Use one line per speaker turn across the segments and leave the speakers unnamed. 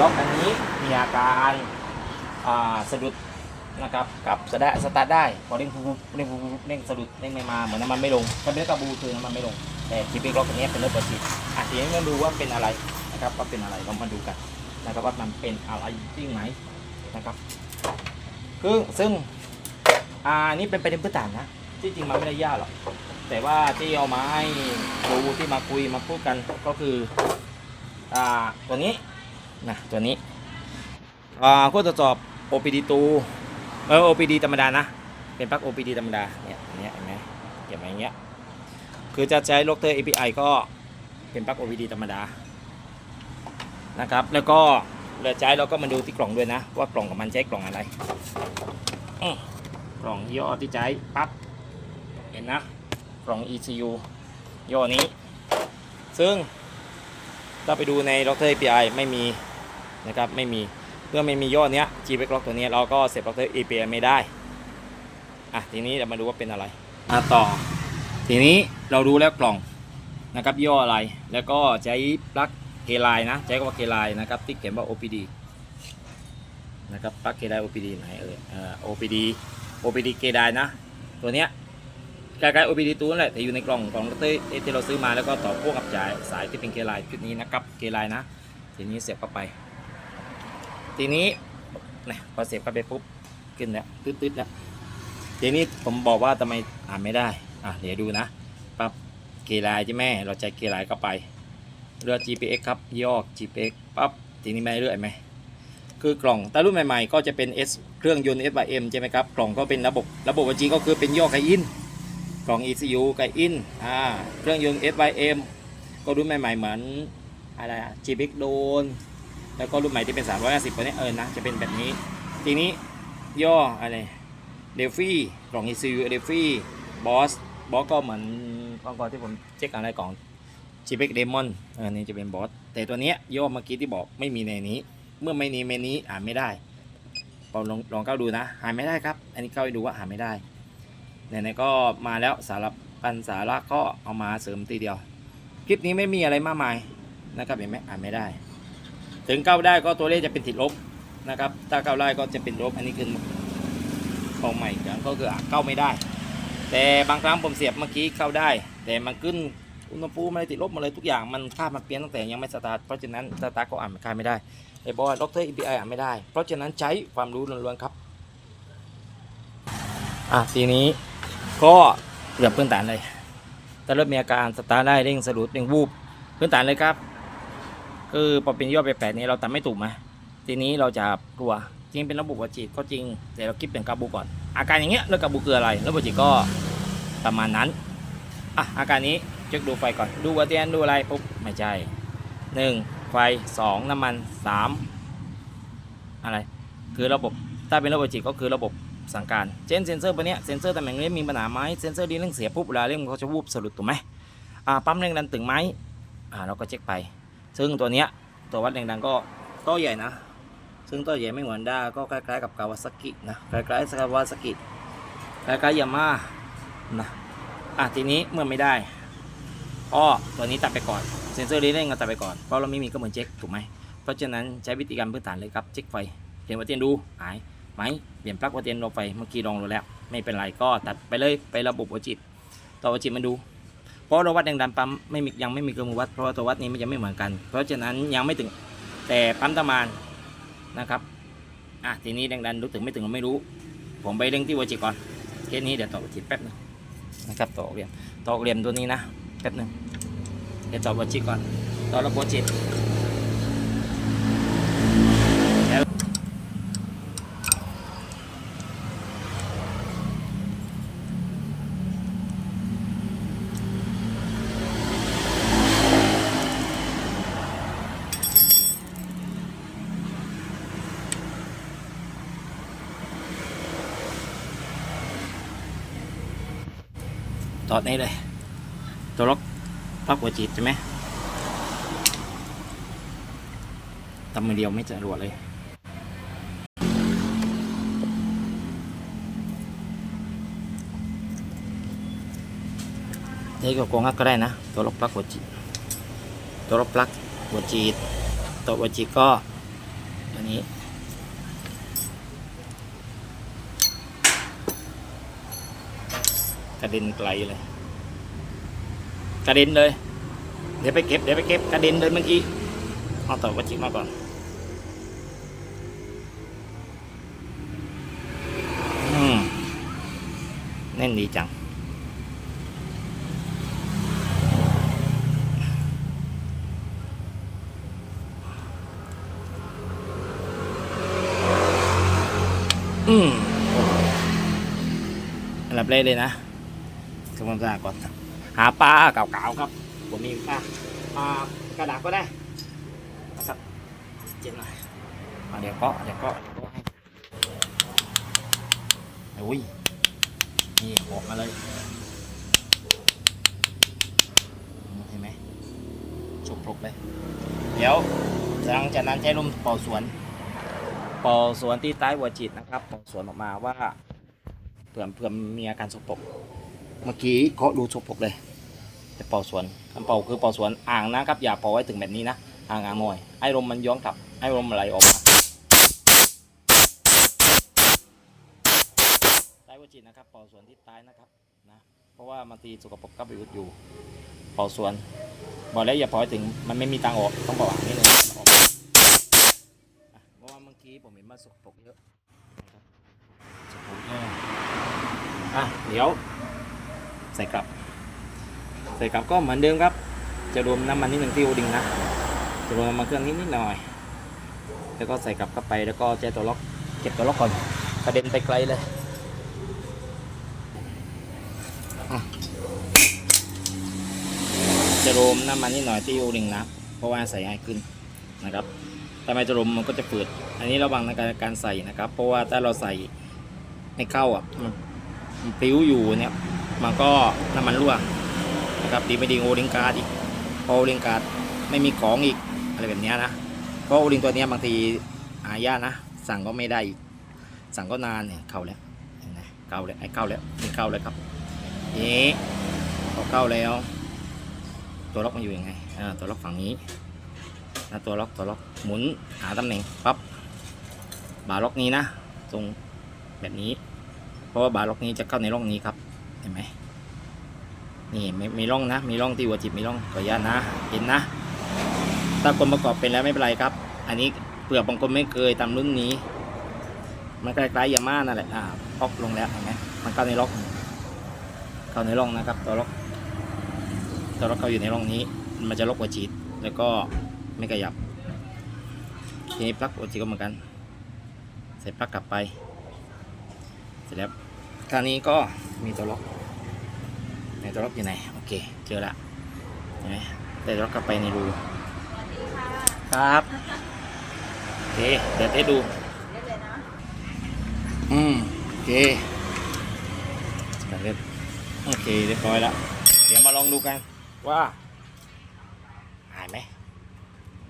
ล็อกอันนี้มีอาการอ่าสะดุดนะครับกับสะดสตาร์ทได้พอเร่งปุ๊บเร่งปุ๊บเร่งสะดุดเร่งไม่มาเหมือนน้ำมันไม่ลงถ้าเป็นรถกระบูคือน้ำมันไม่ลง แต่ทีพีล็อกอันนี้เป็นรถประสิทธิ์อะทีนี้มาดูว่าเป็นอะไรนะครับว่าเป็นอะไรเรามาดูกันนะครับว่ามันเป็นอะไรจริงไหมนะครับคือซึ่งอ่านี่เป็นประเด็นพื้นฐานนะที่จริงมันไม่ได้ยากหรอกแต่ว่าที่เอามาให้ดูที่มาคุยมาพูดกันก็คือ อ่าตัวนี้นะตัวนี้อ่าคู่ตรวจสอบ OPD ตูเออ OPD ธรรมดานะ เป็นปลั๊ก OPD ธรรมดาเนี่ยอันเนี้ยเห็นไหมเก็บไว้อย่างเงี้ยคือจะใช้โลกเตอร์ API ก็เป็นปลั๊ก OPD ธรรมดานะครับแล้วก็เราใช้เราก็มาดูที่กล่องด้วยนะ ว่ากล่องกับมันใช้กล่องอะไรกล่องย่อที่ใช้ปั๊บเห็นนะกล่อง ECU ย้อนี้ ซึ่ง ถ้าไปดูใน Doctor API ไม่มีนะครับไม่มีเมื่อไม่มียอดเนี้ย g b a c k Lock ตัวเนี้ยเราก็เสร็จ Doctor API ไม่ได้อะทีนี้เรามาดูว่าเป็นอะไรอะต่อ ทีนี้เราดูแล้วกล่องนะครับย่ออะไรแล้วก็ใช้ปลั๊กเคไลน์นะใช้คำว่าเคไลน์นะครับที่เขียนว่า OPD นะครับปลั๊กเคไลน์ OPD ไหนเอ่ยเอ่อ OPD OPD เคไลน์นะตัวเนี้ย คล้ายๆ OPD ตัวนั่นแหละแต่อยู่ในกล่องของดรที่เราซื้อมาแล้วก็ต่อพ่วงกับจ่ายสายที่เป็นเคไลน์ชุดนี้นะครับเคไลน์นะ ทีนี้เสียบเข้าไป ทีนี้นะพอเสียบเข้าไปปุ๊บขึ้นแล้วตืดๆแล้วทีนี้ผมบอกว่าทำไมอ่านไม่ได้อะเดี๋ยวดูนะปั๊บเกไลน์ใช่ไหมเราใจเกไลน์เข้าไปเลือก GPX ครับย่อ GPX ปั๊บทีนี้ไม่เรื่อยไหมคือกล่องแต่รุ่นใหม่ๆ ก็จะเป็น S เครื่องยนต์ SYM ใช่ไหมครับกล่องก็เป็นระบบระบบจริงก็คือเป็นย่อไกอิน กล่อง ECU ไกอินอ่าเครื่องยนต์ SYM ก็รุ่นใหม่ๆเหมือนอะไรอะ GPX โดน แล้วก็รุ่นใหม่ที่เป็น 350ตัวนี้เออนะจะเป็นแบบนี้ ทีนี้ย่ออะไรเดฟฟี่กล่อง ECU เดฟฟี่บอสบอสก็เหมือนก่อนก่อนที่ผมเช็คอะไรกล่อง GPX Demon เออนี่จะเป็นบอส แต่ตัวเนี้ยย่อเมื่อกี้ที่บอกไม่มีในนี้ เมื่อไม่มีในนี้อ่านไม่ได้ลองลองลองเข้าดูนะ หาไม่ได้ครับ อันนี้เข้าไปดูว่าหาไม่ได้ ไหนๆก็มาแล้วสาระปันสาระก็เอามาเสริมทีเดียว คลิปนี้ไม่มีอะไรมากมายนะครับเห็นไหมอ่านไม่ได้ ถึงเข้าได้ก็ตัวเลขจะเป็นติดลบนะครับ ถ้าเข้าได้ก็จะเป็นลบอันนี้คือของใหม่อีกอย่างก็คือเข้าไม่ได้ แต่บางครั้งผมเสียบเมื่อกี้เข้าได้ แต่มันขึ้นอุณหภูมิอะไรติดลบมาเลยทุกอย่างมันค่ามันเปลี่ยนตั้งแต่ยังไม่สตาร์ทเพราะฉะนั้นสตาร์ทก็อ่านค่าไม่ได้ไอ้บอยด็อกเตอร์ EPI อ่านไม่ได้ เพราะฉะนั้นใช้ความรู้ล้วนๆครับ อะทีนี้ ก็เกือบพื้นฐานเลยถ้าเริ่มมีอาการสตาร์ทได้เร่งสะดุดเร่งวูบพื้นฐานเลยครับ คือพอเป็นยอดไปแปดนี้เราทำไม่ถูกไหมทีนี้เราจะกลัวจริงเป็นระบบหัจิตก็จริงแต่เราคิดเป็นกาบูก่อน อาการอย่างเงี้ยแล้วกาบูคืออะไรแล้วหัวจิตก็ประมาณนั้นอะอาการนี้เช็คดูไฟก่อนดูวัตเตียนดูอะไรปุ๊บไม่ใช่หนึ่งไฟสองน้ำมันสามอะไรคือระบบถ้าเป็นระบบจิตก็คือระบบ สั่งการ เช่นเซนเซอร์ตัวเนี้ยเซนเซอร์ตำแหน่งนี้มีปัญหาไหมเซนเซอร์ดีเร่งเสียปุ๊บเวลาเร่งมันก็จะวูบสะดุดถูกไหมอ่าปั๊มแรงดันตึงไหมอ่าเราก็เช็คไป ซึ่งตัวเนี้ยตัววัดแรงดันก็โต้ใหญ่นะ ซึ่งโต้ใหญ่ไม่เหมือนด้าก็คล้ายๆกับกาวาซากินะคล้ายๆกาวาซากิคล้ายๆยาม่านะอะทีนี้เมื่อไม่ได้ก็ตัวนี้ตัดไปก่อนเซนเซอร์รีเร่งก็ตัดไปก่อนเพราะเราไม่มีก็เหมือนเช็คถูกไหมเพราะฉะนั้นใช้วิธีการพื้นฐานเลยครับเช็คไฟเทียนวัตเตียนดูหาย ไหมเปลี่ยนปลั๊กวัตเตียนลงไฟเมื่อกี้ลองดูแล้ว ไม่เป็นไรก็ตัดไปเลยไประบบหัจิตต่อหัจิตมาดู เพราะเราวัดแรงดันปั๊มไม่มียังไม่มีเครื่องมือวัดเพราะว่าตัววัดนี้มันยังไม่เหมือนกัน เพราะฉะนั้นยังไม่ถึงแต่ปั๊มตะมานนะครับอะทีนี้แรงดันรู้ถึงไม่ถึงก็ไม่รู้ ผมไปเร่งที่หัจิตก่อนเคสนี้เดี๋ยวต่อหัจิตแป๊บนึงนะครับต่อเหลี่ยมต่อเหลี่ยมตัวนี้นะแป๊บนึงเดี๋ยวต่อหัจิตก่อนต่อระบบหัจิต ต่อนี้เลย ตัวล็อกปลักหัวจิตใช่ไหมทำมือเดียวไม่จะรวดเลย นี่ก็กงก็ได้นะ ตัวล็อกปลั๊กหัวจิตตัวล็อกปลั๊กหัวจิตโตะวจิก็ตัวนี้ กระเด็นไกลเลย กระเด็นเลย เดี๋ยวไปเก็บเดี๋ยวไปเก็บกระเด็นเลยเมื่อกี้เอาโตะวาจิมาก่อนอืมแน่นดีจังอืมอันดับแรกเลยนะ ทำความสะอาดก่อน หาปลาเก่าๆครับ ผมมีปลาปลากระดาษก็ได้นะครับเจ็บหน่อยเดี๋ยวก็เดี๋ยวก็เดี๋ยวก็ให้อุ้ยนี่ออกมาเลยเห็นไหมชกพลกเลย เดี๋ยวหลังจากนั้นใช้ลมเป่าสวน เป่าสวนที่ใต้หัวจิตนะครับเป่าสวนออกมาว่าเผื่อเผื่อมีอาการสกปรก เมื่อกี้เคาะรูสกปรกเลยจะเป่าสวนคำเป่าคือเป่าสวนอ่างนะครับอย่าเป่าไว้ถึงแบบนี้นะอ่างอ่างมอยไอ้ลมมันย้อนกลับไอ้ลมไหลออกมาใต้หัวจิตนะครับเป่าสวนที่ใต้นะครับนะเพราะว่าบางทีสกปรกก็ไปอุดอยู่เป่าสวนบอกแล้วอย่าป่อยถึงมันไม่มีทางออกต้องบอกอย่างนี้เลยออกเพราะว่าเมื่อกี้ผมเห็นมันสกปรกเยอะนะครับสกปรกเยอะอะเดี๋ยว ใส่กลับ ใส่กลับก็เหมือนเดิมครับ จะรวมน้ำมันนิดหนึ่งที่โอดิงนะ จะรวมน้ำมันเครื่องนิดนิดหน่อย แล้วก็ใส่กลับเข้าไปแล้วก็แจ้ตัวล็อกเก็บตัวล็อกก่อนกระเด็นไปไกลเลยจะรวมน้ำมันนิดหน่อยที่โอริงนะ เพราะว่าใส่ง่ายขึ้นนะครับถ้าไม่จะรวมมันก็จะฝืดอันนี้ระวังในการการใส่นะครับ เพราะว่าถ้าเราใส่ไม่เข้าอะมันปิ้วอยู่เนี่ย มันก็น้ำมันรั่วนะครับดีไม่ดีโอริงการ์ดอีกพอโอริงการ์ดไม่มีของอีกอะไรแบบนี้นะเพราะโอริงตัวนี้บางทีหายากนะ สั่งก็ไม่ได้อีกสั่งก็นานเนี่ยเข้าแล้วเห็นไหมเข้าแล้วไอ้เข้าแล้วนี่เข้าแล้วครับนี่พอเข้าแล้ว ตัวล็อกมันอยู่ยังไงอ่าตัวล็อกฝั่งนี้นะตัวล็อกตัวล็อกหมุนหาตำแหน่งปั๊บบาร์ล็อกนี้นะ ตรงแบบนี้ เพราะว่าบาร์ล็อกนี้จะเข้าในร่องนี้ครับ ห็นไหมนี่มีมีร่องนะ มีร่องที่หัวจิบมีร่องขออนุญาตนะเห็นนะถ้าคนประกอบเป็นแล้วไม่เป็นไรครับ อันนี้เปลือกบางคนไม่เคยตามรุ่นนี้ มันคล้ายๆยาม่านั่นแหละอ่าพอกลงแล้วเห็นไหมมันเข้าในร่องเข้าในร่องนะครับ ตัวล็อกตัวล็อกเขาอยู่ในร่องนี้ มันจะล็อกหัวฉีดแล้วก็ไม่ขยับทีนี้ปลั๊กหัวฉีดก็เหมือนกันใส่ปลั๊กกลับไป เสร็จแล้วคราวนี้ก็มีตัวล็อก นตัวล็อกอยู่ไหน โอเค เจอละเห็นไหมได้ล็อกกลับไปในรูครับโอเคเดี๋ยวเทสดูอืมโอเคสำเร็จโอเคเรียบร้อยแล้วเดี๋ยวมาลองดูกันว่าหายไหม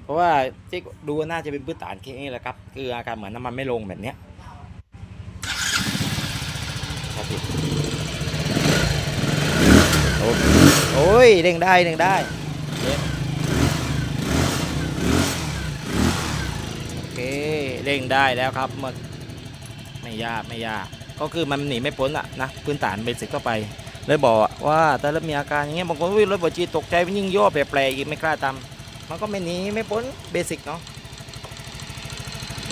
เพราะว่าที่ดูน่าจะเป็นพื้นฐานแค่นี้แหละครับ คืออาการเหมือนน้ำมันไม่ลงแบบเนี้ยครับพี่ โอ้โยเด้งได้เด้งได้โอเคเด้งได้แล้วครับมื่อไม่ยากไม่ยาก ก็คือมันหนีไม่พ้นอะนะพื้นฐานเบสิกเข้าไปเลยบอกว่าแต่แล้วมีอาการอย่างเงี้ยบางคนวิ่งรถบอจีตกใจยิ่งย่อแปลกๆอีกไม่กล้าทำมันก็ไม่หนีไม่พ้นเบสิกเนาะ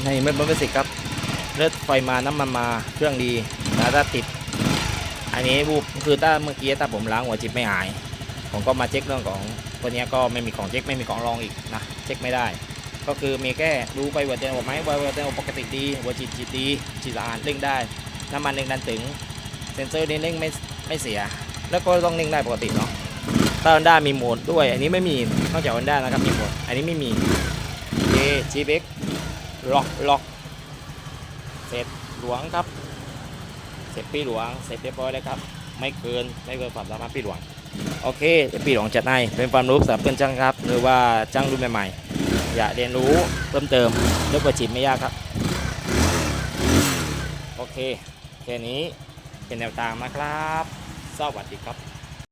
ในไม่พ้นเบสิกครับเลือดไฟมาน้ำมันมาเครื่องดีแต่ถ้าติด อันนี้บูคือถ้าเมื่อกี้ถ้าผมล้างหัวจิตไม่หาย ผมก็มาเช็คเรื่องของตัวนี้ก็ไม่มีของเช็คไม่มีของรองอีกนะเช็คไม่ได้ ก็คือมีแค่ดูไปหัวใจหัวไหมว่าหัวใจหัวปกติดีหัวจิตจิตดีจิตสะอาดเร่งได้น้ำมันเร่งดันถึงเซนเซอร์นี่เร่งไม่ไม่เสีย แล้วก็ต้องนิ่งได้ปกติเนาะถ้า Honda มีโหมดด้วย อันนี้ไม่มีนอกจาก Honda นะครับมีโหมดอันนี้ไม่มีเคจีเบกล็อกล็อกเสร็จหลวงครับ เสร็จปีหลวงเสร็จเรียบร้อยแล้วครับ ไม่เกินไม่เกินความสามารถปีหลวงโอเคเดี๋ยวปีหลวงจัดให้เป็นความรู้สำหรับเพื่อนช่างครับหรือว่าช่างรุ่นใหม่ๆ อยากเรียนรู้เพิ่มเติมเรื่องประจิบไม่ยากครับโอเคแค่นี้เป็นแนวทางนะครับ สวัสดีครับ